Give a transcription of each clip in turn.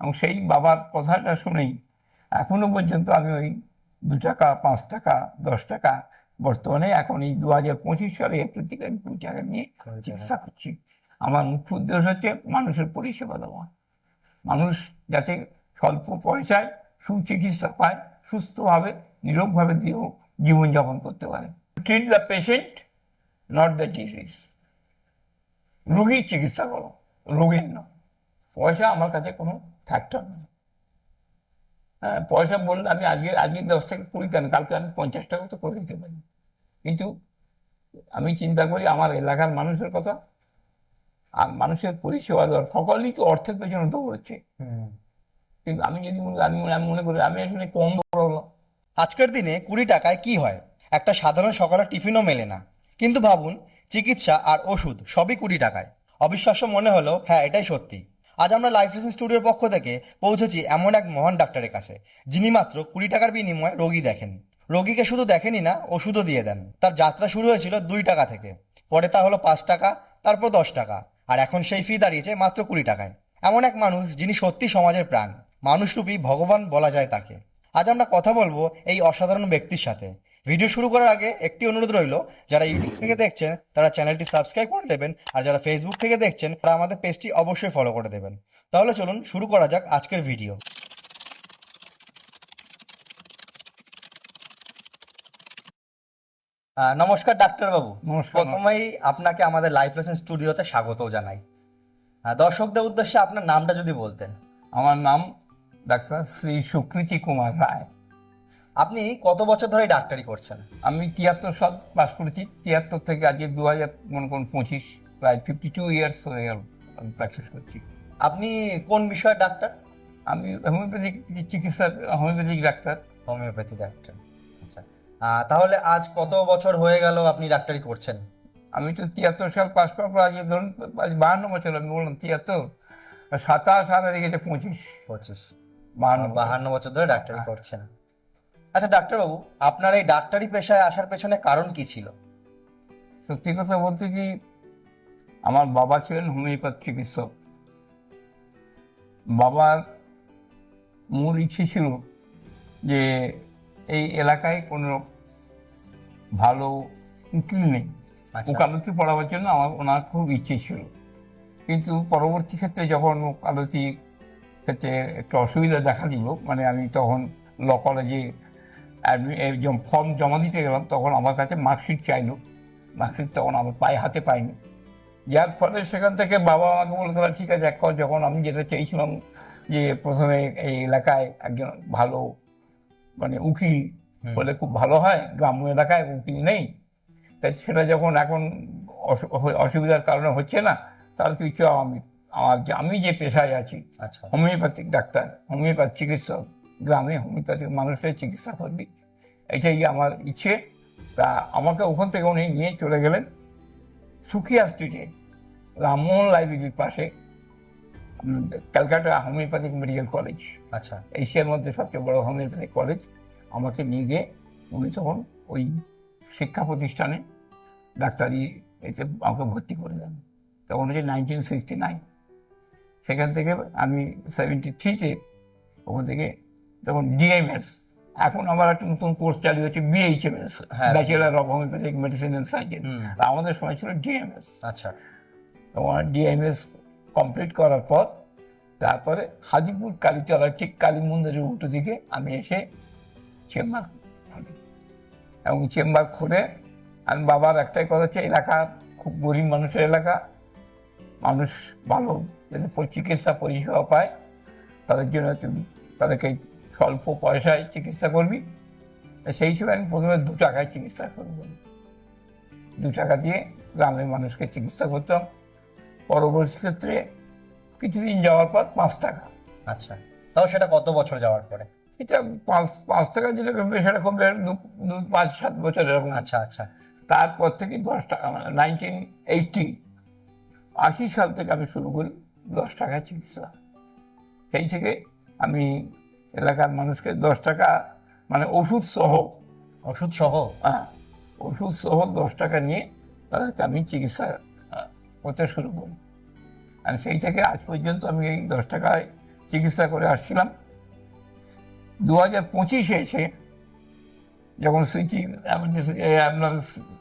এবং সেই বাবার কথাটা শুনেই এখনও পর্যন্ত আমি ওই দু টাকা পাঁচ টাকা দশ টাকা বর্তমানে এখন এই দু হাজার পঁচিশ সালে এপ্রিল থেকে আমি কুড়ি টাকা নিয়ে চিকিৎসা করছি। আমার মুখ্য উদ্দেশ্য হচ্ছে মানুষের পরিষেবা দেওয়া। মানুষ যাতে স্বল্প পয়সায় সুচিকিৎসা পায় সুস্থভাবে নিরোগভাবে জীব- জীবনযাপন করতে পারে। Treat the patient not the disease রোগীর চিকিৎসা করো রোগের নয়। পয়সা আমার কাছে কোনো ফ্যাক্টর হবে। হ্যাঁ পয়সা বললে আমি আজকে আজকে দশ টাকা কুড়ি কেন কালকে আমি পঞ্চাশ টাকা তো করে দিতে পারি। কিন্তু আমি চিন্তা করি আমার এলাকার মানুষের কথা আর মানুষের পরিষেবা দেওয়ার সকলেই তো অর্থের পেছনে দৌড়চ্ছে কিন্তু আমি যদি আমি মনে- আমি মনে করি আমি আসলে কম দৌড়ালাম আজকের দিনে কুড়ি টাকায় কি হয়? একটা সাধারণ সকালের টিফিনও মেলে না। কিন্তু ভাবুন চিকিৎসা আর ওষুধ সবই কুড়ি টাকায়। অবিশ্বাস্য মনে হলো হ্যাঁ এটাই সত্যি। আজ আমরা লাইফ লেসন স্টুডিওর পক্ষ থেকে পৌঁছেছি এমন এক মহান ডাক্তারের কাছে, যিনি মাত্র কুড়ি টাকার বিনিময়ে রোগী দেখেন। রোগীকে শুধু দেখেনই না, ওষুধও দিয়ে দেন। তার যাত্রা শুরু হয়েছিল দুই টাকা থেকে। পরে তা হলো পাঁচ টাকা, তারপর দশ টাকা। আর এখন সেই ফি দাঁড়িয়েছে মাত্র কুড়ি টাকায়। এমন এক মানুষ যিনি সত্যি সমাজের প্রাণ। মানুষরূপী ভগবান বলা যায় তাকে। আজ আমরা কথা বলব এই অসাধারণ ব্যক্তির সাথে। ভিডিও শুরু করার আগে একটি অনুরোধ রইল যারা ইউটিউব থেকে দেখছেন তারা চ্যানেলটি সাবস্ক্রাইব করে দেবেন আর যারা ফেসবুক থেকে দেখছেন তারা আমাদের পেজটি অবশ্যই ফলো করে দেবেন। তাহলে চলুন শুরু করা যাক আজকের ভিডিও নমস্কার ডাক্তারবাবু। প্রথমেই আপনাকে আমাদের লাইফ লেসন স্টুডিওতে স্বাগত জানাই। দর্শকদের উদ্দেশ্যে আপনার নামটা যদি বলতেন। আমার নাম ডাক্তার শ্রী সুকৃতি কুমার রায়। আপনি কত বছর ধরে ডাক্তারি করছেন? আমি তিয়াত্তর সাল পাস করেছি। তিয়াত্তর থেকে আজকে দু হাজার মনে করুন পঁচিশ প্রায় ফিফটি টু ইয়ার্স হয়ে গেল আমি প্র্যাকটিস করছি। আপনি কোন বিষয়ের ডাক্তার? আমি হোমিওপ্যাথিক চিকিৎসার হোমিওপ্যাথিক ডাক্তার। Homeopathy doctor. আচ্ছা। তাহলে আজ কত বছর হয়ে গেল আপনি ডাক্তারি করছেন? আমি তো তিয়াত্তর সাল পাস করার পর আজকে ধরুন আজ বাহান্ন বছর আমি বললাম তিয়াত্তর? সাতাশ আর এদিকে পঁচিশ। পঁচিশ। বাহান্ন বাহান্ন বছর ধরে ডাক্তারি করছেন। আচ্ছা ডাক্তারবাবু আপনার এই ডাক্তারি পেশায় আসার পেছনে কারণ কি ছিল? সত্যি কথা বলতে কি আমার বাবা ছিলেন হোমিওপ্যাথ চিকিৎসক বাবার মূল ইচ্ছে ছিল যে এই এলাকায় কোনো ভালো উকিল নেই। আচ্ছা। ওকালতি পড়াবার জন্য আমার ওনার খুব ইচ্ছে ছিল। কিন্তু পরবর্তী ক্ষেত্রে যখন ওকালতি ক্ষেত্রে একটু অসুবিধা দেখা দিল মানে আমি তখন ল কলেজে ফর্ম জমা দিতে গেলাম তখন আমার কাছে মার্কশিট চাইলো। মার্কশিট তখন আমার পায়ে হাতে পাইনি। যার ফলে সেখান থেকে বাবা আমাকে বলে তাহলে ঠিক আছে এক যখন আমি যেটা চেয়েছিলাম যে প্রথমে এই এলাকায় একজন ভালো মানে উকিল বলে খুব ভালো হয় গ্রাম্য এলাকায় উকিল নেই তাই সেটা যখন এখন অসুবিধার কারণে হচ্ছে না তাহলে তুই চ আমি আমার যে আমি যে পেশায় আছি আচ্ছা। হোমিওপ্যাথিক ডাক্তার হোমিওপ্যাথ চিকিৎসক গ্রামে হোমিওপ্যাথিক মানুষের চিকিৎসা করবি এটাই আমার ইচ্ছে। তা আমাকে ওখান থেকে উনি নিয়ে চলে গেলেন সুখিয়া স্ট্রিটে রামমোহন লাইব্রেরির পাশে ক্যালকাটা হোমিওপ্যাথিক মেডিকেল কলেজ। আচ্ছা। এশিয়ার মধ্যে সবচেয়ে বড় হোমিওপ্যাথিক কলেজ। আমাকে নিয়ে গিয়ে উনি তখন ওই শিক্ষা প্রতিষ্ঠানে ডাক্তারি এতে আমাকে ভর্তি করে দেন। তখন হচ্ছে নাইনটিন সিক্সটি নাইন সেখান থেকে আমি সেভেন্টি থ্রিতে ওখান থেকে তখন ডিএমএস এখন আবার একটা নতুন কোর্স চালু হচ্ছে BHMS. Bachelor of homoeopathic medicine and surgeon. আমাদের সময় ছিল ডিএমএস আচ্ছা। তোমার ডিএমএস কমপ্লিট করার পর তারপরে হাজিপুর কালীতলা ঠিক কালী মন্দিরের উল্টো দিকে আমি এসে চেম্বার খুলি। এবং চেম্বার খুলে আমি বাবার একটাই কথা হচ্ছে এলাকা খুব গরিব মানুষের এলাকা। মানুষ ভালো যাতে চিকিৎসা পরিষেবা পায় তাদের জন্য তুমি তাদেরকে স্বল্প পয়সায় চিকিৎসা করবি সেই হিসেবে আমি প্রথমে দু টাকায় চিকিৎসা করব। দু টাকা দিয়ে গ্রামের মানুষকে চিকিৎসা করতাম পরবর্তী ক্ষেত্রে কিছুদিন যাওয়ার পর পাঁচ টাকা। আচ্ছা তাও সেটা কত বছর যাওয়ার পরে? এটা পাঁচ পাঁচ টাকা যেটা করবে সেটা দু দু পাঁচ সাত বছর এরকম। আচ্ছা আচ্ছা। তারপর থেকে দশ টাকা মানে নাইনটিন এইটি আশি সাল থেকে আমি শুরু করি দশ টাকা চিকিৎসা। সেই থেকে আমি এলাকার মানুষকে দশ টাকা মানে ওষুধ সহ। ওষুধ সহ? হ্যাঁ, ওষুধ সহ দশ টাকা নিয়ে তাদেরকে আমি চিকিৎসা করতে শুরু করি। আর সেই থেকে আজ পর্যন্ত আমি এই দশ টাকায় চিকিৎসা করে আসছিলাম। দু হাজার পঁচিশে এসে যখন সিটি আপনার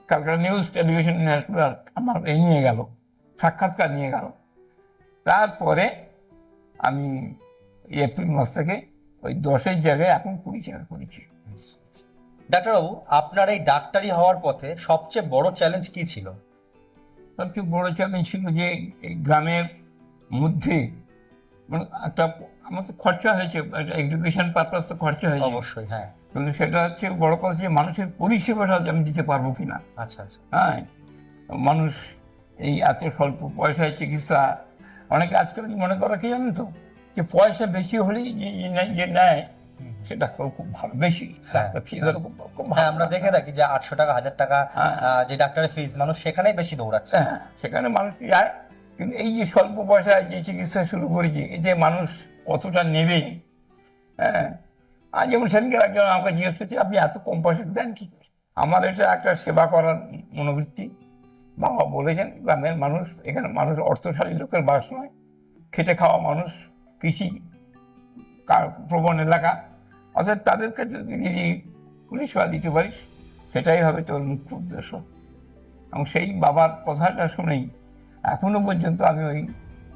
কালকাটা নিউজ টেলিভিশন নেটওয়ার্ক আমার এই নিয়ে গেল সাক্ষাৎকার নিয়ে গেল। তারপরে আমি এপ্রিল মাস থেকে ওই দশের জায়গায় এখন কুড়ি টাকা করেছি ডাক্তারবাবু আপনার এই ডাক্তারি হওয়ার পথে সবচেয়ে বড় চ্যালেঞ্জ কি ছিল? সবচেয়ে বড় চ্যালেঞ্জ ছিল যে এই গ্রামের মধ্যে মানে একটা আমার তো খরচা হয়েছে এডুকেশন পারপাস তো খরচা হয়েছে। অবশ্যই হ্যাঁ। কিন্তু সেটা হচ্ছে বড় কথা যে মানুষের পরিষেবাটা আমি দিতে পারব কিনা। আচ্ছা আচ্ছা। হ্যাঁ মানুষ এই এত স্বল্প পয়সায় চিকিৎসা অনেকে আজকাল কি মনে করা কি জানেন তো? যে পয়সা বেশি হলেই যে নেয়- সেটা খুব ভালো। বেশি ডাক্তার ফিজের খুব খুব হ্যাঁ ভালো আমরা দেখে থাকি যে আটশো টাকা হাজার টাকা হ্যাঁ। যে ডাক্তারের ফিস মানুষ সেখানেই বেশি দৌড়াচ্ছে। হ্যাঁ সেখানে মানুষ যায়। কিন্তু এই যে স্বল্প পয়সায় যে চিকিৎসা শুরু করেছি এই যে মানুষ কতটা নেবে হ্যাঁ? আর যেমন সেদিনকে একজন আমাকে জিজ্ঞেস করছে আপনি এত কম পয়সা দেন কি করে?" আমার এটা একটা সেবা করার মনোবৃত্তি। বাবা বলেছেন গ্রামের মানুষ এখানে মানুষ অর্থশালী লোকের বাস নয়। খেটে খাওয়া মানুষ কৃষি প্রবণ এলাকা। অর্থাৎ তাদের কাছে যদি পরিষেবা দিতে পারিস, সেটাই হবে তোর মুখ্য উদ্দেশ্য। এবং সেই বাবার কথাটা শুনেই এখনও পর্যন্ত আমি ওই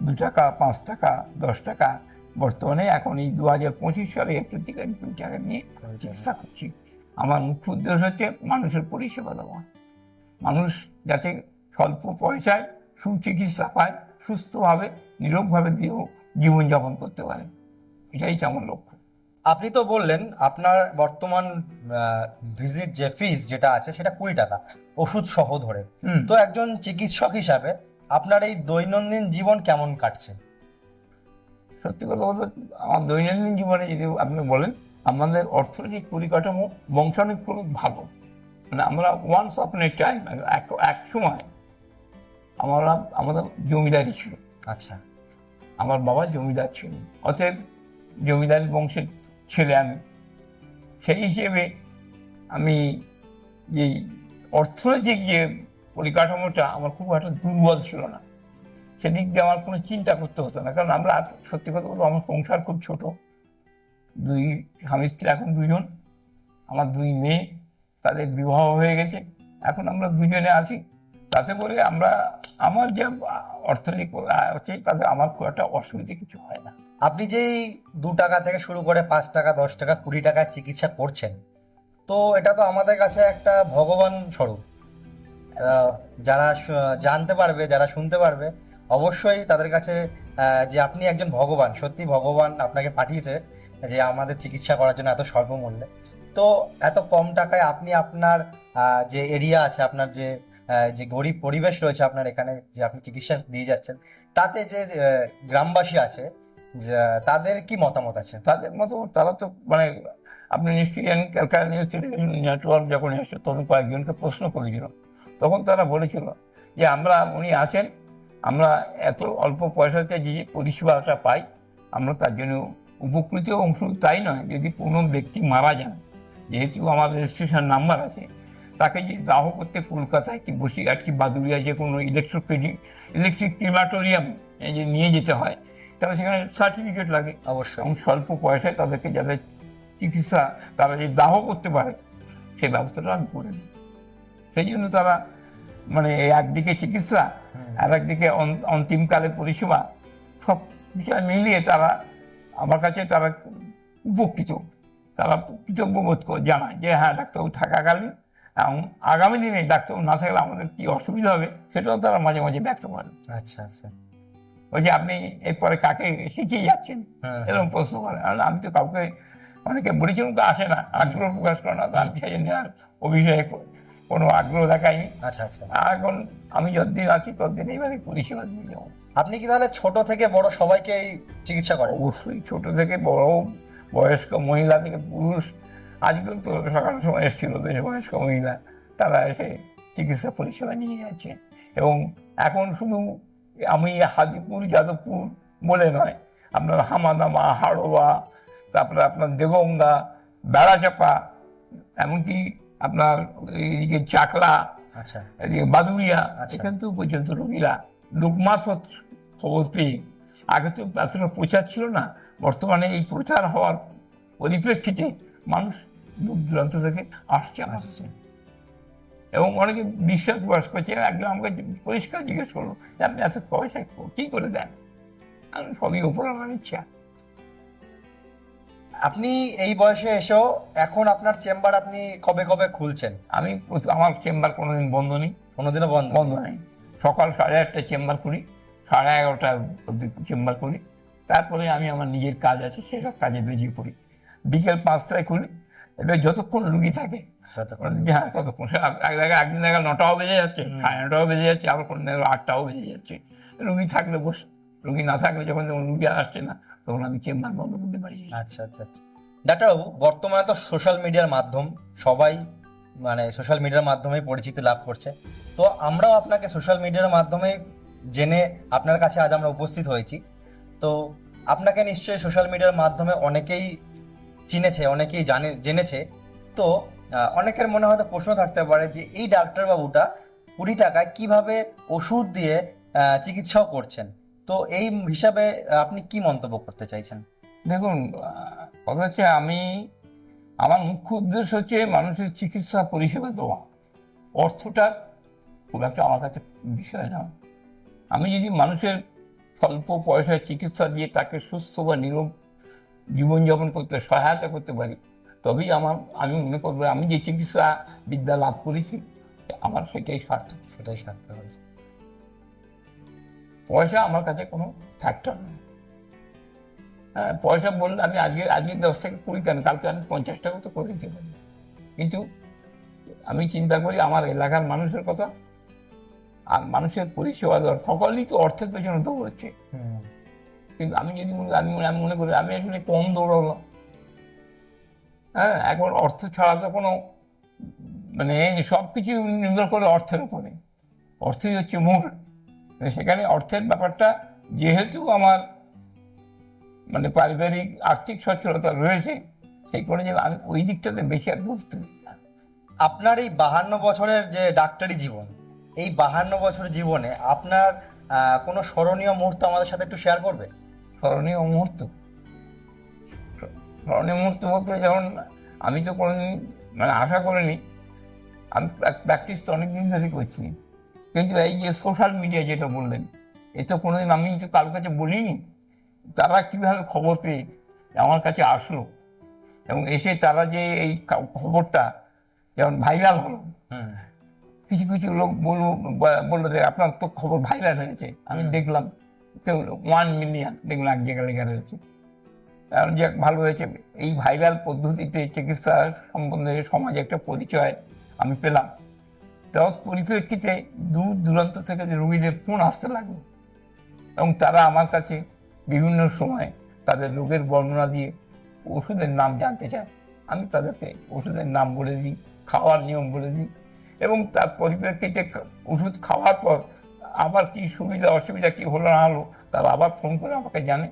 দু টাকা, পাঁচ টাকা, দশ টাকা, বর্তমানে এখন এই দু হাজার পঁচিশ সালে আমি কুড়ি টাকা নিয়ে চিকিৎসা করছি। আমার মুখ্য উদ্দেশ্য হচ্ছে মানুষের পরিষেবা দেওয়া। মানুষ যাতে স্বল্প পয়সায় সুচিকিৎসা পায়, সুস্থভাবে, নিরোগভাবে জীব- জীবনযাপন করতে পারে। এটাই আমার লক্ষ্য। আপনি তো বললেন আপনার বর্তমান ভিজিট যে ফিস যেটা আছে সেটা কুড়ি টাকা ওষুধ সহ ধরে। তো একজন চিকিৎসক হিসাবে আপনার এই দৈনন্দিন জীবন কেমন কাটছে? সত্যি কথা বলতে আমার দৈনন্দিন জীবনে যদি আপনি বলেন আমাদের অর্থনৈতিক পরিকাঠামো বংশানুক খুব ভালো। মানে আমরা ওয়ান্স অফ এ টাইম এক সময় আমরা আমাদের জমিদারি ছিল। আচ্ছা। আমার বাবা জমিদার ছিল অতএব জমিদার বংশের ছেলে আমি। সেই হিসেবে আমি এই অর্থনৈতিক যে পরিকাঠামোটা, আমার খুব একটা দুর্বল ছিল না। সেদিক দিয়ে আমার কোনো চিন্তা করতে হতো না। কারণ আমরা সত্যি কথা বলব, আমার সংসার খুব ছোট। দুই স্বামী স্ত্রী এখন দুজন আমার দুই মেয়ে, তাদের বিবাহ হয়ে গেছে। এখন আমরা দুজনে আছি। তাতে করে আমরা, আমার যে অর্থনৈতিক হচ্ছে তাতে আমার খুব একটা অসুবিধা কিছু হয় না। আপনি যেই দু টাকা থেকে শুরু করে পাঁচ টাকা, দশ টাকা, কুড়ি টাকায় চিকিৎসা করছেন, তো এটা তো আমাদের কাছে একটা ভগবান স্বরূপ। যারা জানতে পারবে, যারা শুনতে পারবে, অবশ্যই তাদের কাছে যে আপনি একজন ভগবান, সত্যি ভগবান আপনাকে পাঠিয়েছে যে আমাদের চিকিৎসা করার জন্য এত স্বল্প মূল্যে। তো এত কম টাকায় আপনি আপনার যে এরিয়া আছে, আপনার যে যে গরিব পরিবেশ রয়েছে আপনার এখানে, যে আপনি চিকিৎসা দিয়ে যাচ্ছেন, তাতে যে গ্রামবাসী আছে তাদের কি মতামত আছে? তাদের মতামত, তারা তো মানে আপনি নিশ্চয়ই জানেন, ক্যালকাটা নিউজ টেলিভিশন নেটওয়ার্ক যখন এসে তখন কয়েকজনকে প্রশ্ন করেছিল। তখন তারা বলেছিল যে, আমরা, উনি আছেন, আমরা এত অল্প পয়সাতে যে পরিষেবাটা পাই, আমরা তার জন্য উপকৃত শুধু তাই নয়, যদি কোনো ব্যক্তি মারা যান, যেহেতু আমার রেজিস্ট্রেশন নাম্বার আছে তাকে যে দাহ করতে কলকাতায় কি বসিরহাট কি বাদুড়িয়া যে কোনো ইলেকট্রিক ইলেকট্রিক ক্রিমাটোরিয়াম যে নিয়ে যেতে হয় তাহলে সেখানে সার্টিফিকেট লাগে। অবশ্যই। এবং স্বল্প পয়সায় তাদেরকে যাদের চিকিৎসা তারা যে দাহ করতে পারে সেই ব্যবস্থাটা আমি করে দিই। সেই জন্য তারা মানে একদিকে চিকিৎসা আর একদিকে অন- অন্তিমকালে পরিষেবা সব বিষয় মিলিয়ে তারা আমার কাছে তারা উপকৃত। তারা কৃতজ্ঞ বোধ করে জানায় যে হ্যাঁ ডাক্তারবাবু থাকাকালীন আগামী দিনে ডাক্তারবাবু না থাকলে আমাদের কি অসুবিধা হবে সেটাও তারা মাঝে মাঝে ব্যক্ত করেন। আচ্ছা আচ্ছা। ওই যে আপনি এরপরে কাকে শিখিয়ে যাচ্ছেন হ্যাঁ, এরকম প্রশ্ন করে আর আমি তো কাউকে অনেকে বলেছিলাম তো আসে না আগ্রহ প্রকাশ করে না আমি সেই জন্য আর ও কোনো আগ্রহ দেখাইনি। আচ্ছা আচ্ছা। আর এখন আমি যতদিন আছি ততদিন এইভাবে পরিষেবা দিয়ে যাব। আপনি কি তাহলে ছোট থেকে বড় সবাইকেই চিকিৎসা করেন? অবশ্যই ছোট থেকে বড় বয়স্ক মহিলা থেকে পুরুষ আজকাল তো সকাল সময় এসেছিল বেশ বয়স্ক মহিলা তারা এসে চিকিৎসা পরিষেবা নিয়ে যাচ্ছে। এবং এখন শুধু আমি হাজিপুর যাদবপুর বলে নয় আপনার হামাদামা হাড়োয়া তারপরে আপনার দেগঙ্গা বেড়াচাপা এমনকি আপনার এইদিকে চাকলা আচ্ছা। এদিকে বাদুড়িয়া আচ্ছা। এখান থেকে পর্যন্ত রোগীরা লোকমাস খবর পেয়ে। আগে তো এতটা প্রচার ছিল না বর্তমানে এই প্রচার হওয়ার পরিপ্রেক্ষিতে মানুষ দূর দূরান্ত থেকে আসছে আসছে। এবং অনেকে বিশ্বাস প্রকাশ করছে একজন আমাকে পরিষ্কার জিজ্ঞেস করল যে আপনি এত পয়সা কী করে দেন? আমি সবই ওপর আমার ইচ্ছা। আপনি এই বয়সে এসেও এখন আপনার চেম্বার আপনি কবে কবে খুলছেন? আমি আমার চেম্বার কোনোদিন বন্ধ নেই। কোনোদিনও বন্ধ বন্ধ নেই। সকাল সাড়ে আটটায় চেম্বার করি সাড়ে এগারোটা অবধি চেম্বার করি তারপরে আমি আমার নিজের কাজ আছে সেসব কাজে বেরিয়ে পড়ি। বিকেল পাঁচটায় খুলি এবার যতক্ষণ রুগী থাকে হ্যাঁ ততক্ষণ। এক- জায়গায় একদিন দেখা নটাও বেজে যাচ্ছে সাড়ে নটাও বেজে যাচ্ছে আবার কোনো দিন আটটাও বেজে যাচ্ছে। রুগী থাকলে বস রুগী না থাকলে যখন যখন রুগী আর আসছে না তখন আমি চেম্বার বন্ধ করতে পারি আচ্ছা আচ্ছা আচ্ছা। ডাক্তারবাবু বর্তমানে তো সোশ্যাল মিডিয়ার মাধ্যম সবাই মানে সোশ্যাল মিডিয়ার মাধ্যমে পরিচিতি লাভ করছে। তো আমরাও আপনাকে সোশ্যাল মিডিয়ার মাধ্যমে জেনে আপনার কাছে আজ আমরা উপস্থিত হয়েছি। তো আপনাকে নিশ্চয়ই সোশ্যাল মিডিয়ার মাধ্যমে অনেকেই চিনেছে, অনেকেই জানে, জেনেছে। তো অনেকের মনে হয়তো প্রশ্ন থাকতে পারে যে এই ডাক্তারবাবুটা কুড়ি টাকায় কীভাবে ওষুধ দিয়ে চিকিৎসাও করছেন? তো এই হিসাবে আপনি কি মন্তব্য করতে চাইছেন? দেখুন কথা হচ্ছে আমি, আমার মুখ্য উদ্দেশ্য হচ্ছে মানুষের চিকিৎসা পরিষেবা দেওয়া। অর্থটা খুব একটা আমার কাছে বিষয় না। আমি যদি মানুষের স্বল্প পয়সায় চিকিৎসা দিয়ে তাকে সুস্থ বা নিরোগ জীবনযাপন করতে সহায়তা করতে পারি। তবেই আমার আমি মনে করব আমি যে চিকিৎসা বিদ্যা লাভ করেছি আমার সেটাই সার্থক। সেটাই সার্থক হয়েছে। পয়সা আমার কাছে কোনো ফ্যাক্টর নেই। হ্যাঁ পয়সা বললে আমি আজকে আজকে দশ টাকা কুড়ি কেন কালকে আমি পঞ্চাশ টাকা তো করে দিতে পারি। কিন্তু আমি চিন্তা করি আমার এলাকার মানুষের কথা। আর মানুষের পরিষেবা দেওয়ার সকলেই তো অর্থের পেছনে দৌড়চ্ছে। কিন্তু আমি যদি মনে আমি আমি মনে করি, আমি আসলে কম দৌড় দৌড়ালাম হ্যাঁ এখন অর্থ ছাড়া তো কোনো মানে সব কিছু নির্ভর করে অর্থের উপরে। অর্থই হচ্ছে মূল। সেখানে অর্থের ব্যাপারটা যেহেতু আমার মানে পারিবারিক আর্থিক সচ্ছলতা রয়েছে, সেই করে যে আমি ওই দিকটাতে বেশি আর গুরুত্ব দিই না। আপনার এই বাহান্ন বছরের যে ডাক্তারি জীবন, এই বাহান্ন বছর জীবনে আপনার কোনো স্মরণীয় মুহূর্ত আমাদের সাথে একটু শেয়ার করবে? স্মরণীয় মুহূর্ত। স্মরণীয় মুহূর্ত বলতে যেমন আমি তো কোনোদিন মানে আশা করিনি আমি প্র্যাকটিস তো অনেকদিন ধরে করছি। কিন্তু এই যে সোশ্যাল মিডিয়া যেটা বললেন এ তো কোনোদিন আমি তো কারোর কাছে বলিনি তারা কীভাবে খবর পেয়ে আমার কাছে আসলো? এবং এসে তারা যে এই খবরটা যেমন ভাইরাল হলো কিছু কিছু লোক বলব বলল যে আপনার তো খবর ভাইরাল হয়েছে আমি দেখলাম। ওয়ান মিলিয়ন দেখলাম এক জায়গায় লেখা রয়েছে। কারণ যে ভালো হয়েছে। এই ভাইরাল পদ্ধতিতে চিকিৎসা সম্বন্ধে সমাজে একটা পরিচয় আমি পেলাম। তার পরিপ্রেক্ষিতে দূর দূরান্ত থেকে রোগীদের ফোন আসতে লাগল এবং তারা আমার কাছে বিভিন্ন সময় তাদের রোগের বর্ণনা দিয়ে ওষুধের নাম জানতে চায়। আমি তাদেরকে ওষুধের নাম বলে দিই, খাওয়ার নিয়ম বলে দিই এবং তার পরিপ্রেক্ষিতে ওষুধ খাওয়ার পর আবার কি সুবিধা অসুবিধা কি হলো না হলো তারা আবার ফোন করে আমাকে জানে।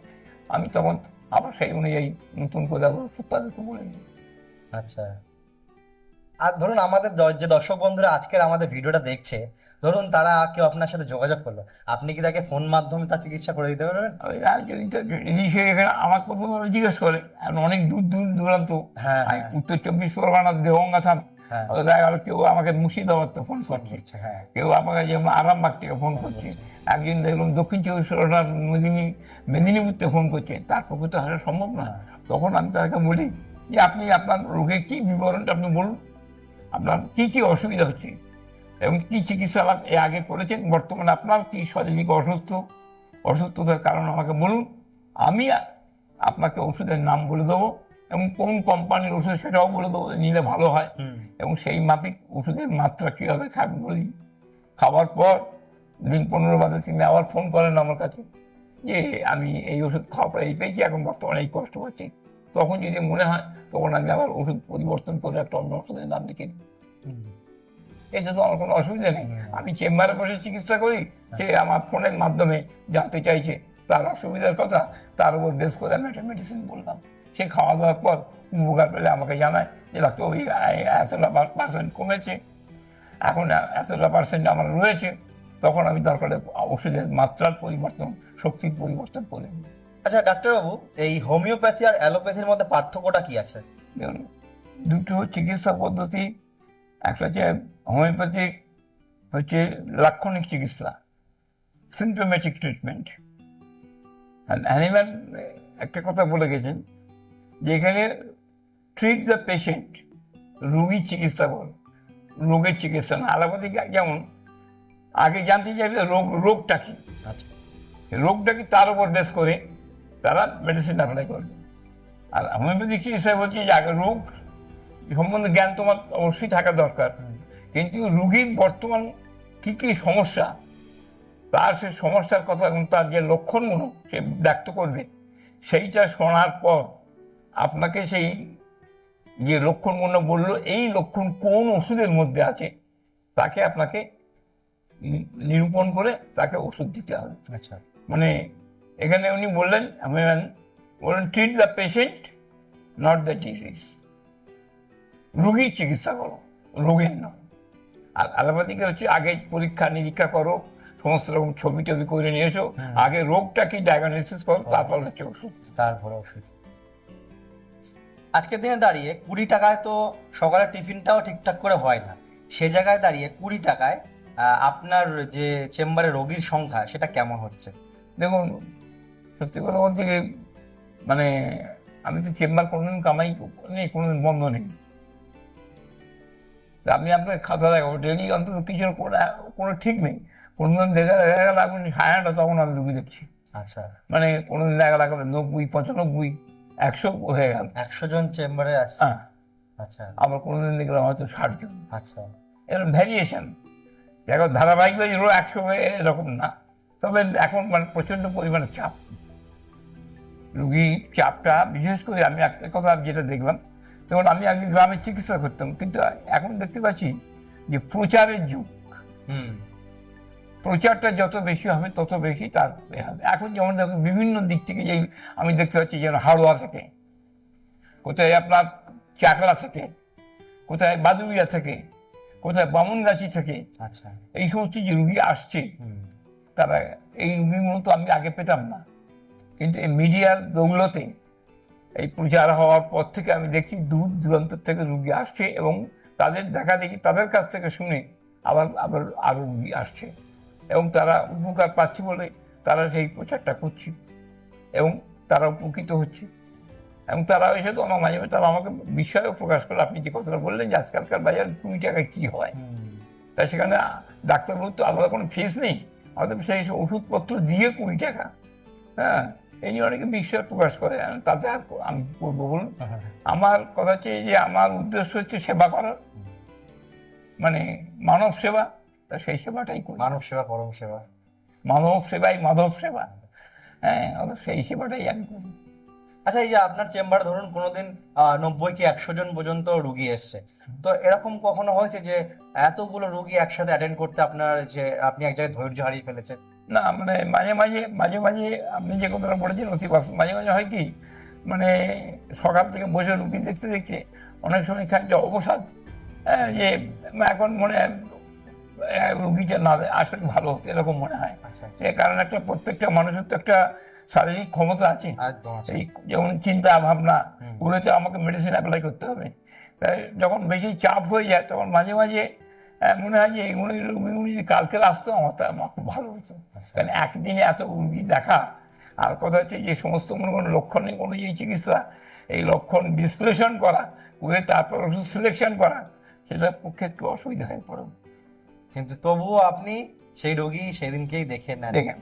আমি তখন আবার সেই অনুযায়ী নতুন করে আবার ওষুধ তাদেরকে বলে দিই। আচ্ছা। আর ধরুন আমাদের দ- যে দর্শক বন্ধুরা আজকের আমাদের ভিডিওটা দেখছে ধরুন তারা কেউ আপনার সাথে যোগাযোগ করল আপনি কি তাকে ফোন মাধ্যমে তার চিকিৎসা করে দিতে পারবেন? আমি আর যদি তো- যদি সে এখানে আমার প্রথমভাবে জিজ্ঞেস করে এখন অনেক দূর দূর দূরান্ত। হ্যাঁ, আমি হ্যাঁ। উত্তর চব্বিশ পরগনার দেহঙ্গা থাম। দেখা গেল কেউ আমাকে মুর্শিদাবাদ থেকে ফোন করছে। হ্যাঁ। কেউ আমাকে যেমন আরামবাগ থেকে ফোন করছে। একদিন দেখলাম দক্ষিণ চব্বিশ পরগনার মেদিনী মেদিনীপুর থেকে ফোন করছে। তার পক্ষে তো আসা সম্ভব না। তখন আমি তাকে বলি যে আপনি আপনার রোগের কি বিবরণটা আপনি বলুন। আপনার কি কি অসুবিধা হচ্ছে এবং কি চিকিৎসা লাভ এ আগে করেছেন? বর্তমানে আপনার কি শারীরিক অসুস্থ? অসুস্থতার কারণ আমাকে বলুন। আমি আপনাকে ওষুধের নাম বলে দেবো। এবং কোন কোম্পানির ওষুধ সেটাও বলে দেবো নিলে ভালো হয়। এবং সেই মাফিক ওষুধের মাত্রা কীভাবে খাবে বলে। দিই খাওয়ার পর দিন পনেরো বাদে তিনি আবার ফোন করেন আমার কাছে যে আমি এই ওষুধ খাওয়া এই পেয়েছি এখন বর্তমানে এই কষ্ট পাচ্ছি তখন যদি মনে হয় তখন আমি আবার ওষুধ পরিবর্তন করে একটা অন্য ওষুধের নাম লিখে দিই। এতে তো আমার কোনো অসুবিধা নেই। আমি চেম্বারে বসে চিকিৎসা করি সে আমার ফোনের মাধ্যমে জানতে চাইছে। তার অসুবিধার কথা তার উপর বেস করে আমি একটা মেডিসিন বললাম। সে খাওয়া দাওয়ার পর উপকার পেলে আমাকে জানায় যে ডাক্তার ওই এতটা পার্সেন্ট কমেছে এখন এতটা পার্সেন্ট আমার রয়েছে তখন আমি দরকারে ওষুধের মাত্রার পরিবর্তন শক্তির পরিবর্তন করে আচ্ছা ডাক্তারবাবু এই হোমিওপ্যাথি আর অ্যালোপ্যাথির মধ্যে পার্থক্যটা কি আছে? দুটো চিকিৎসা পদ্ধতি একটা হচ্ছে হোমিওপ্যাথিক হচ্ছে লাক্ষণিক চিকিৎসা সিমটোমেটিক ট্রিটমেন্ট অ্যানিম্যাল একটা কথা বলে গেছেন যে এখানে ট্রিট দ্য পেশেন্ট রোগী চিকিৎসা কর রোগের চিকিৎসা না। অ্যালোপ্যাথিক যেমন আগে জানতে চাইলে রোগ রোগটা কি? আচ্ছা। রোগটা কি তার উপর বেস করে তারা মেডিসিন অ্যাপ্লাই করবে। আর হোমিওপ্যাথিক চিকিৎসা বলছি যে আগে রোগ সম্বন্ধে জ্ঞান তোমার অবশ্যই থাকা দরকার। কিন্তু রুগীর বর্তমান কি কি সমস্যা তার সে সমস্যার কথা এবং তার যে লক্ষণগুলো সে ব্যক্ত করবে সেইটা শোনার পর আপনাকে সেই যে লক্ষণগুলো বলল এই লক্ষণ কোন ওষুধের মধ্যে আছে? তাকে আপনাকে নিরূপণ করে তাকে ওষুধ দিতে হবে। আচ্ছা। মানে এখানে উনি বললেন আমি বললেন treat the patient not the disease রোগীর চিকিৎসা করো রোগের নয়। আর অ্যালোপ্যাথিকে হচ্ছে আগে পরীক্ষা নিরীক্ষা করো সমস্ত রকম ছবি টবি করে নিয়ে এসো। আগে রোগটা কি ডায়াগনোসিস করো তারপর হচ্ছে ওষুধ। তারপরে ওষুধ। আজকের দিনে দাঁড়িয়ে কুড়ি টাকায় তো সকালের টিফিনটাও ঠিকঠাক করে হয় না। সে জায়গায় দাঁড়িয়ে কুড়ি টাকায় আপনার যে চেম্বারে রোগীর সংখ্যা সেটা কেমন হচ্ছে? দেখুন সত্যি কথা বলতে কি মানে আমি তো চেম্বার কোনোদিন কামাই নেই কোনোদিন বন্ধ নেই। আমি আপনার খাতা দেখাবো ডেলি অন্তত কিছু কোনো কোনো ঠিক নেই। কোনোদিন দেখা দেখা গেল আপনি সাড়ে আটটা তখন আমি রুগী দেখছি। আচ্ছা। মানে কোনোদিন দেখা গেল নব্বই পঁচানব্বই একশো হয়ে গেল। একশো জন চেম্বারে আসছে? হ্যাঁ। আচ্ছা। আবার কোনোদিন দেখলাম হয়তো ষাট জন। আচ্ছা। এরকম ভ্যারিয়েশন এখন ধারাবাহিকভাবে রো একশো হয়ে এরকম না। তবে এখন মানে প্রচণ্ড পরিমাণে চাপ। রুগীর চাপটা বিশেষ করে আমি একটা কথা যেটা দেখলাম যেমন আমি আগে গ্রামে চিকিৎসা করতাম কিন্তু এখন দেখতে পাচ্ছি যে প্রচারের যুগ। হুম। প্রচারটা যত বেশি হবে তত বেশি তার হবে। এখন যেমন দেখুন বিভিন্ন দিক থেকে যেই আমি দেখতে পাচ্ছি যেন হাড়োয়া থেকে কোথায় আপনার চাকলা থেকে কোথায় বাদুরিয়া থেকে কোথায় বামুনগাছি থেকে আচ্ছা। এই সমস্ত যে রুগী আসছে তারা এই রুগীগুলো তো আমি আগে পেতাম না। কিন্তু এই মিডিয়ার দৌলতে এই প্রচার হওয়ার পর থেকে আমি দেখছি দূর দূরান্ত থেকে রুগী আসছে এবং তাদের দেখা দেখি তাদের কাছ থেকে শুনে আবার আবার আরও রুগী আসছে। এবং তারা উপকার পাচ্ছে বলে তারা সেই প্রচারটা করছে এবং তারা উপকৃত হচ্ছে। এবং তারা এসে তো আমার মাঝে মাঝে তারা আমাকে বিষয়েও প্রকাশ করে। আপনি যে কথাটা বললেন যে আজকালকার বাজার কুড়ি টাকায় কী হয়? তা সেখানে ডাক্তারবাবুর তো আলাদা কোনো ফিস নেই। আমাদের সেই ওষুধপত্র দিয়ে কুড়ি টাকা। হ্যাঁ এই নিয়ে অনেকে বিশ্বাস প্রকাশ করে। তাতে আর আমি করব বলুন? আমার কথা হচ্ছে যে আমার উদ্দেশ্য হচ্ছে সেবা করার। মানে মানব সেবা। তা সেই সেবাটাই করি। মানব সেবা পরম সেবা। মানব সেবাই মাধব সেবা। হ্যাঁ সেই সেবাটাই আমি করি। আচ্ছা এই যে আপনার চেম্বার ধরুন কোনোদিন নব্বই কি একশো জন পর্যন্ত রুগী এসছে। তো এরকম কখনো হয়েছে যে এতগুলো রুগী একসাথে অ্যাটেন্ড করতে আপনার যে আপনি এক জায়গায় ধৈর্য হারিয়ে ফেলেছেন? না মানে মাঝে মাঝে মাঝে মাঝে আপনি যে কথাটা বলেছেন অতি বাস্তব। মাঝে মাঝে হয় কি মানে সকাল থেকে বসে রুগী দেখতে দেখতে অনেক সময় খানিকটা অবসাদ হ্যাঁ, যে এখন মনে রুগীটা না আসলে ভালো হতো এরকম মনে হয়। আচ্ছা আচ্ছা। সে কারণ একটা প্রত্যেকটা মানুষের তো একটা শারীরিক ক্ষমতা আছে। একদম এই যেমন চিন্তা ভাবনা ওগুলো তো আমাকে মেডিসিন অ্যাপ্লাই করতে হবে। তাই যখন বেশি চাপ হয়ে যায় তখন মাঝে মাঝে মনে হয় যে এগুলো রুগীগুলি যদি কালকে আসতো আমার তা আমার খুব ভালো হতো। আচ্ছা। কারণ একদিনে এত রুগী দেখা আর কথা হচ্ছে যে সমস্ত মনে কোনো লক্ষণের অনুযায়ী চিকিৎসা এই লক্ষণ বিশ্লেষণ করা করে তারপর ওষুধ সিলেকশন করা সেটার পক্ষে একটু অসুবিধা হয়ে পড়ে। কিন্তু তবুও আপনি সেই রোগী সেদিনকেই দেখে নেন। দেখেন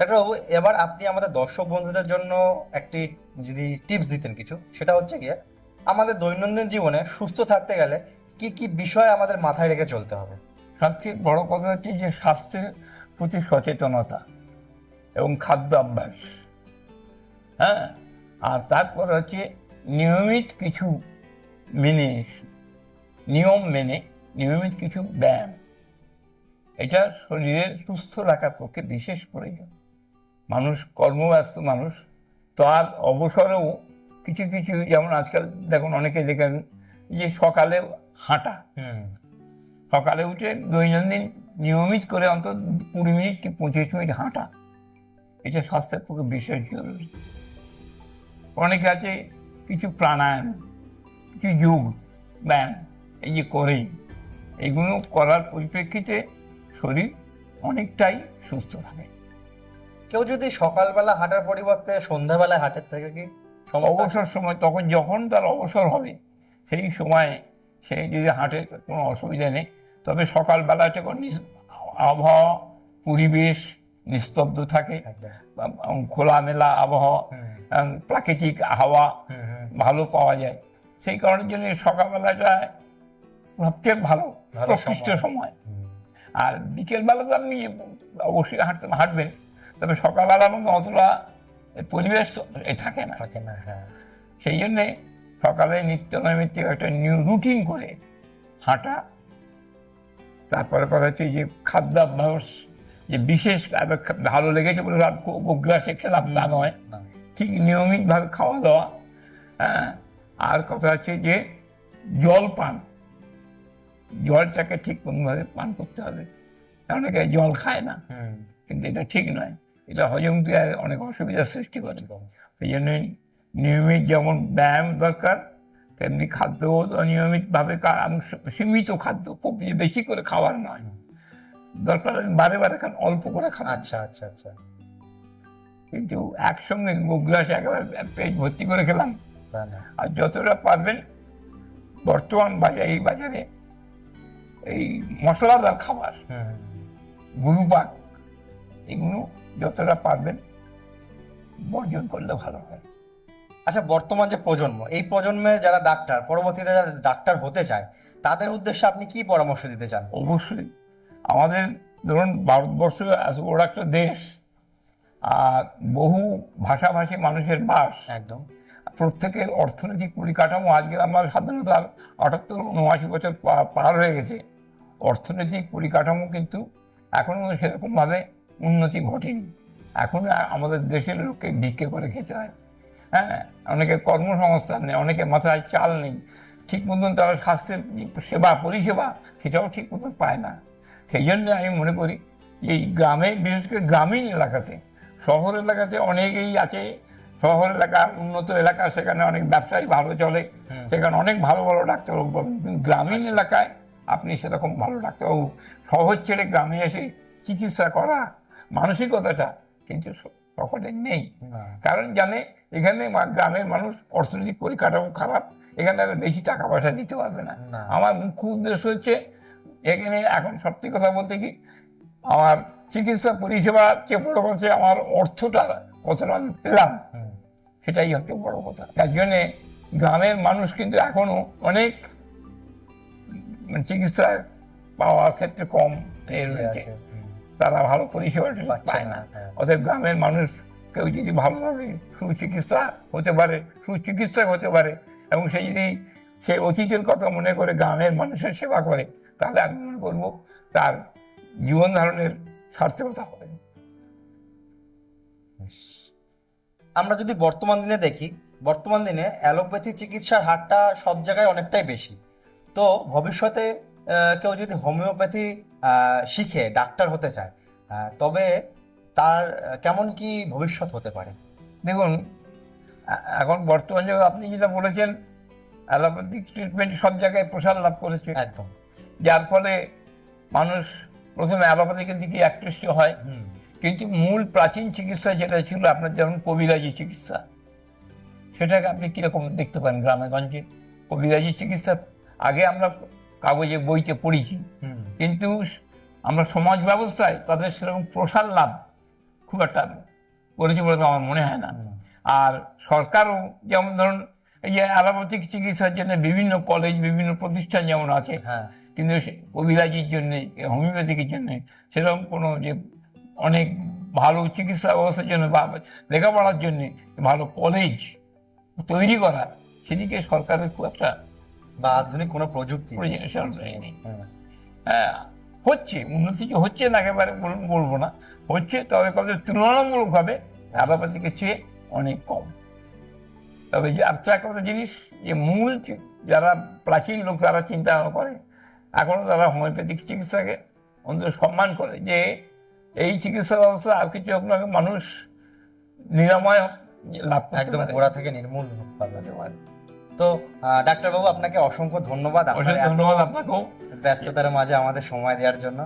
ডাক্তারবাবু এবার আপনি আমাদের দর্শক বন্ধুদের জন্য একটি যদি টিপস দিতেন কিছু সেটা হচ্ছে গিয়ে আমাদের দৈনন্দিন জীবনে সুস্থ থাকতে গেলে কি কি বিষয় আমাদের মাথায় রেখে চলতে হবে? সবচেয়ে বড় কথা হচ্ছে যে স্বাস্থ্যের প্রতি সচেতনতা এবং খাদ্য অভ্যাস হ্যাঁ? আর তারপর হচ্ছে নিয়মিত কিছু মেনে নিয়ম মেনে নিয়মিত কিছু ব্যায়াম। এটা শরীরের সুস্থ রাখার পক্ষে বিশেষ প্রয়োজন। মানুষ কর্মব্যস্ত মানুষ তার অবসরেও কিছু কিছু যেমন আজকাল দেখুন অনেকে দেখেন যে সকালে হাঁটা। সকালে উঠে দৈনন্দিন নিয়মিত করে অন্তত কুড়ি মিনিট কি পঁচিশ মিনিট হাঁটা। এটা স্বাস্থ্যের পক্ষে বিশেষ জরুরি। অনেকে আছে কিছু প্রাণায়াম কিছু যোগ ব্যায়াম এই যে করে এগুলো করার পরিপ্রেক্ষিতে শরীর অনেকটাই সুস্থ থাকে। কেউ যদি সকালবেলা হাঁটার পরিবর্তে সন্ধ্যাবেলায় হাঁটের থেকে কি অবসর সময় তখন যখন তার অবসর হবে সেই সময় সে যদি হাঁটে কোনো অসুবিধা নেই। তবে সকালবেলা যখন আবহাওয়া পরিবেশ নিস্তব্ধ থাকে বা- খোলামেলা আবহাওয়া প্রাকৃতিক হাওয়া। ভালো পাওয়া যায়। সেই কারণের জন্য সকালবেলাটা সবচেয়ে ভালো ভালো প্রকৃষ্ট সময়। আর বিকেলবেলা তো আপনি অবশ্যই হাঁটতে হাঁটবেন। তবে সকালবেলা মধ্যে অতটা পরিবেশ তো এ থাকে না। থাকে না হ্যাঁ। সেই জন্যে সকালে নিত্য নৈমিত্তিক একটা নিউ রুটিন করে হাঁটা। তারপরে কথা হচ্ছে যে খাদ্যাভ্যাস যে বিশেষ ভালো লেগেছে বলে গ্লাসে খেলাম তা নয়। না। ঠিক নিয়মিতভাবে খাওয়া দাওয়া হ্যাঁ। আর কথা হচ্ছে যে জল পান জলটাকে ঠিক কোনোভাবে পান করতে হবে। অনেকে জল খায় না। কিন্তু এটা ঠিক নয়। এটা হজম ক্রিয়ায় অনেক অসুবিধার সৃষ্টি করে। সেই জন্য নিয়মিত যেমন ব্যায়াম দরকার তেমনি খাদ্য নিয়মিতভাবে কা- আমি সীমিত খাদ্য খুব বেশি করে খাওয়ার নয়। দরকার হলে বারে বারে খান অল্প করে খান। আচ্ছা আচ্ছা আচ্ছা। কিন্তু একসঙ্গে গ্লাস একেবারে পেট ভর্তি করে খেলাম। আর যতটা পারবেন বর্তমান বাজারে এই বাজারে এই মশলাদার খাবার হুম। গুরুপাক এগুলো যতটা পারবেন বর্জন করলে ভালো হয়। আচ্ছা বর্তমান যে প্রজন্ম এই প্রজন্মের যারা ডাক্তার পরবর্তীতে যারা ডাক্তার হতে চায় তাদের উদ্দেশ্যে আপনি কি পরামর্শ দিতে চান? অবশ্যই। আমাদের ধরুন ভারতবর্ষ বড় একটা দেশ আর বহু ভাষাভাষী মানুষের বাস একদম। প্রত্যেকের অর্থনৈতিক পরিকাঠামো আজকে আমার সাধারণত তার আটাত্তর উনআশি বছর পার হয়ে গেছে। অর্থনৈতিক পরিকাঠামো কিন্তু এখনও সেরকমভাবে উন্নতি ঘটেনি। এখন আমাদের দেশের লোককে ভিক্ষে করে খেতে হয়। হ্যাঁ অনেকে কর্মসংস্থান নেই অনেকে মাথায় চাল নেই। ঠিক মতন তারা স্বাস্থ্যের সেবা পরিষেবা সেটাও ঠিক মতন পায় না। সেই জন্য আমি মনে করি এই গ্রামে বিশেষ করে গ্রামীণ এলাকাতে শহর এলাকাতে অনেকেই আছে। শহর এলাকা উন্নত এলাকা সেখানে অনেক ব্যবসায়ী ভালো চলে। সেখানে অনেক ভালো ভালো ডাক্তার পাবেন। কিন্তু গ্রামীণ এলাকায় আপনি সেরকম ভালো ডাক্তারবাবু। শহর ছেড়ে গ্রামে এসে চিকিৎসা করা মানসিকতাটা কিন্তু সকলের নেই। কারণ জানে এখানে মা- গ্রামের মানুষ অর্থনৈতিক পরিকাঠামো খারাপ এখানে আর বেশি টাকা পয়সা দিতে পারবে না। আমার মুখ্য উদ্দেশ্য হচ্ছে এখানে এখন সত্যি কথা বলতে কি আমার চিকিৎসা পরিষেবা চেয়ে বড় কথা আমার অর্থটা কতটা আমি পেলাম সেটাই হচ্ছে বড় কথা। তার জন্যে গ্রামের মানুষ কিন্তু এখনও অনেক চিকিৎসা পাওয়ার ক্ষেত্রে কম এ রয়েছে তারা ভালো পরিষেবা পাচ্ছে পায় না, না। হ্যাঁ। অতএব গ্রামের মানুষ কেউ যদি ভালোভাবে সুচিকিৎসা হতে পারে সুচিকিৎসা হতে পারে এবং সে যদি সে অতীতের কথা মনে করে গ্রামের মানুষের সেবা করে তাহলে আমি মনে করব তার জীবন ধারণের সার্থকতা হবে। আমরা যদি বর্তমান দিনে দেখি বর্তমান দিনে অ্যালোপ্যাথি চিকিৎসার হারটা সব জায়গায় অনেকটাই বেশি। তো ভবিষ্যতে কেউ যদি হোমিওপ্যাথি শিখে ডাক্তার হতে চায় তবে তার কেমন কি ভবিষ্যৎ হতে পারে? দেখুন এখন বর্তমান যে আপনি যেটা বলেছেন অ্যালোপ্যাথিক ট্রিটমেন্ট সব জায়গায় প্রসার লাভ করেছে। একদম। যার ফলে মানুষ প্রথমে অ্যালোপ্যাথিকের দিকে আকৃষ্ট হয়। কিন্তু মূল প্রাচীন চিকিৎসা যেটা ছিল আপনার যেমন কবিরাজি চিকিৎসা সেটাকে আপনি কীরকম দেখতে পান গ্রামে গঞ্জে? কবিরাজি চিকিৎসা আগে আমরা কাগজে বইতে পড়েছি। কিন্তু আমরা সমাজ ব্যবস্থায় তাদের সেরকম প্রসার লাভ খুব একটা করেছে বলে তো আমার মনে হয় না। আর সরকারও যেমন ধরুন এই যে অ্যালোপ্যাথিক চিকিৎসার জন্য বিভিন্ন কলেজ বিভিন্ন প্রতিষ্ঠান যেমন আছে হ্যাঁ। কিন্তু কবিরাজির জন্যে হোমিওপ্যাথিকের জন্যে সেরকম কোনো যে অনেক ভালো চিকিৎসা ব্যবস্থার জন্য বা লেখাপড়ার জন্যে ভালো কলেজ তৈরি করা সেদিকে সরকারের খুব একটা বা আধুনিক কোনো প্রযুক্তি নেই। হ্যাঁ। হচ্ছে উন্নতি যে হচ্ছে না একেবারে বল- বলব না। হচ্ছে তবে কবে তুলনামূলকভাবে অ্যালোপ্যাথিকের চেয়ে অনেক কম। তবে যে একটা একটা জিনিস যে মূল যারা প্রাচীন লোক তারা চিন্তা ভাবনা করে এখনও তারা হোমিওপ্যাথিক চিকিৎসাকে অন্তত সম্মান করে যে এই চিকিৎসা ব্যবস্থা আর কিছু হোক না মানুষ নিরাময় লাভ একদম। গোড়া থেকে নির্মূল পাবে। তো ডাক্তারবাবু আপনাকে অসংখ্য ধন্যবাদ আপনার এত ধন্যবাদ আপনাকেও। ব্যস্ততার মাঝে আমাদের সময় দেওয়ার জন্য।